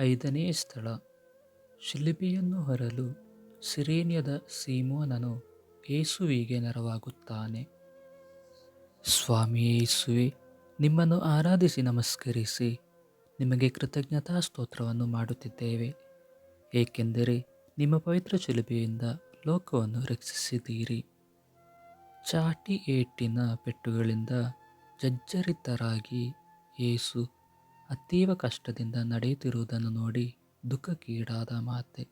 ಐದನೇ ಸ್ಥಳ. ಶಿಲುಬೆಯನ್ನು ಹೊರಲು ಸಿರೇನ್ಯದ ಸೀಮೋನನು ಯೇಸುವಿಗೆ ನೆರವಾಗುತ್ತಾನೆ. ಸ್ವಾಮಿ ಏಸುವೆ ನಿಮ್ಮನ್ನು ಆರಾಧಿಸಿ ನಮಸ್ಕರಿಸಿ, ನಿಮಗೆ ಕೃತಜ್ಞತಾ ಸ್ತೋತ್ರವನ್ನು ಮಾಡುತ್ತಿದ್ದೇವೆ. ಏಕೆಂದರೆ ನಿಮ್ಮ ಪವಿತ್ರ ಶಿಲುಬೆಯಿಂದ ಲೋಕವನ್ನು ರಕ್ಷಿಸಿದ್ದೀರಿ. ಚಾಟಿ ಏಟಿನ ಪೆಟ್ಟುಗಳಿಂದ ಜಜ್ಜರಿತರಾಗಿ ಯೇಸು ಅತೀವ ಕಷ್ಟದಿಂದ ನಡೆಯುತ್ತಿರುವುದನ್ನು ನೋಡಿ ದುಃಖಕ್ಕೀಡಾದ ಮಾತೆ.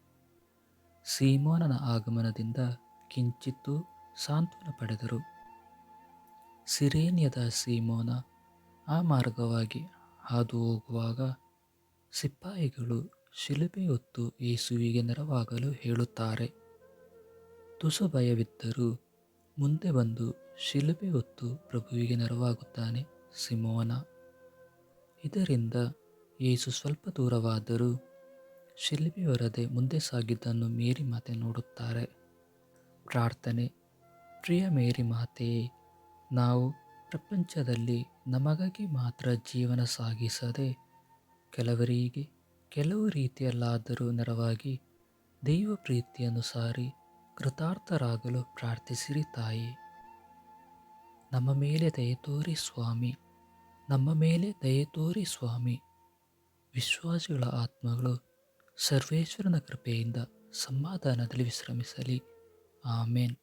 ಸೀಮೋನನ ಆಗಮನದಿಂದ ಕಿಂಚಿತ್ತೂ ಸಾಂತ್ವನ ಪಡೆದರು. ಸಿರೇನ್ಯದ ಸೀಮೋನ ಆ ಮಾರ್ಗವಾಗಿ ಹಾದು ಹೋಗುವಾಗ ಸಿಪಾಯಿಗಳು ಶಿಲುಬೆ ಹೊತ್ತು ಯೇಸುವಿಗೆ ನೆರವಾಗಲು ಹೇಳುತ್ತಾರೆ. ತುಸು ಭಯವಿದ್ದರೂ ಮುಂದೆ ಬಂದು ಶಿಲುಬೆ ಹೊತ್ತು ಪ್ರಭುವಿಗೆ ನೆರವಾಗುತ್ತಾನೆ ಸಿಮೋನ. ಇದರಿಂದ ಯೇಸು ಸ್ವಲ್ಪ ದೂರವಾದರೂ ಶಿಲ್ಪಿ ಹೊರದೆ ಮುಂದೆ ಸಾಗಿದ್ದನ್ನು ಮೇರಿ ಮಾತೆ ನೋಡುತ್ತಾರೆ. ಪ್ರಾರ್ಥನೆ, ಪ್ರಿಯ ಮೇರಿ ಮಾತೆಯೇ ನಾವು ಪ್ರಪಂಚದಲ್ಲಿ ನಮಗಾಗಿ ಮಾತ್ರ ಜೀವನ ಸಾಗಿಸದೆ ಕೆಲವರಿಗೆ ಕೆಲವು ರೀತಿಯಲ್ಲಾದರೂ ನೆರವಾಗಿ ದೈವ ಪ್ರೀತಿಯನ್ನು ಸಾರಿ ಕೃತಾರ್ಥರಾಗಲು ಪ್ರಾರ್ಥಿಸಿರಿ ತಾಯಿ. ನಮ್ಮ ಮೇಲೆ ದಯೆ ತೋರಿ ಸ್ವಾಮಿ. ನಮ್ಮ ಮೇಲೆ ದಯೆ ತೋರಿ ಸ್ವಾಮಿ. ವಿಶ್ವಾಸಿಗಳ ಆತ್ಮಗಳು ಸರ್ವೇಶ್ವರನ ಕೃಪೆಯಿಂದ ಸಮಾಧಾನದಲ್ಲಿ ವಿಶ್ರಮಿಸಲಿ. ಆಮೇನ್.